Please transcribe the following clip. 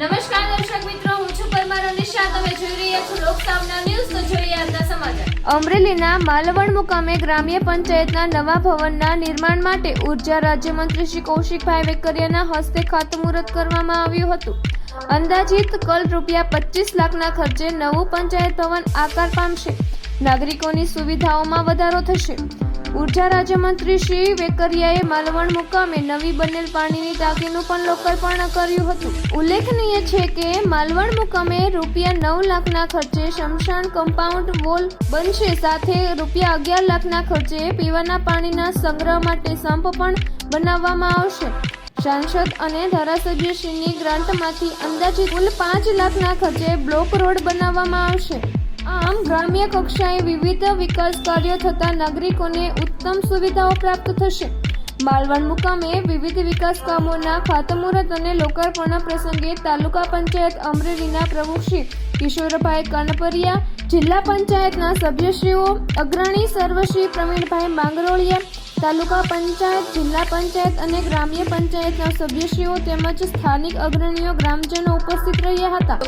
નમસ્કાર દર્શક મિત્રો, હું છું પરમાર અનિશા. તમે જોઈ રહ્યા છો લોકસામના ન્યૂઝ, તો જોઈએ આજના સમાચાર. અમરેલીના માલવણ મુકામે ગ્રામ્ય પંચાયતના નવા ભવનના નિર્માણ માટે ઊર્જા રાજ્યમંત્રી શ્રી કૌશિકભાઈ વેકરિયાના હસ્તે ખાતમુહૂર્ત કરવામાં આવ્યું હતું. અંદાજિત કલ રૂપિયા પચીસ લાખના ખર્ચે નવું પંચાયત ભવન આકાર પામશે. નાગરિકોની સુવિધાઓમાં વધારો થશે. ઊર્જા રાજ્યમંત્રી શ્રી વેકરિયાએ માલવણ મુકામે નવી બનેલ પાણીની ટાંકીનું પણ લોકાર્પણ કર્યું હતું. ઉલ્લેખનીય છે કે માલવણ મુકામે રૂપિયા નવ લાખના ખર્ચે શમશાન કમ્પાઉન્ડ વોલ બનશે. સાથે રૂપિયા અગિયાર લાખના ખર્ચે પીવાના પાણીના સંગ્રહ માટે સંપ પણ બનાવવામાં આવશે. સાંસદ અને ધારાસભ્યશ્રીની ગ્રાન્ટમાંથી અંદાજિત કુલ પાંચ લાખના ખર્ચે બ્લોક રોડ બનાવવામાં આવશે. આમ ગ્રામ્ય કક્ષાએ વિવિધ વિકાસ કાર્યો થતા નાગરિકોને ઉત્તમ સુવિધાઓ પ્રાપ્ત થશે. માલવણ મુકામે વિવિધ વિકાસ કામોના ખાતમુહૂર્ત અને લોકાર્પણ પ્રસંગે તાલુકા પંચાયત અમરેલીના પ્રમુખ શ્રી કિશોરભાઈ કનપરિયા, જિલ્લા પંચાયતના સભ્યશ્રીઓ, અગ્રણી સર્વશ્રી પ્રવીણભાઈ માંગરોળિયા, તાલુકા પંચાયત, જિલ્લા પંચાયત અને ગ્રામ્ય પંચાયતના સભ્યશ્રીઓ તેમજ સ્થાનિક અગ્રણીઓ ગ્રામજનો ઉપસ્થિત રહ્યા હતા.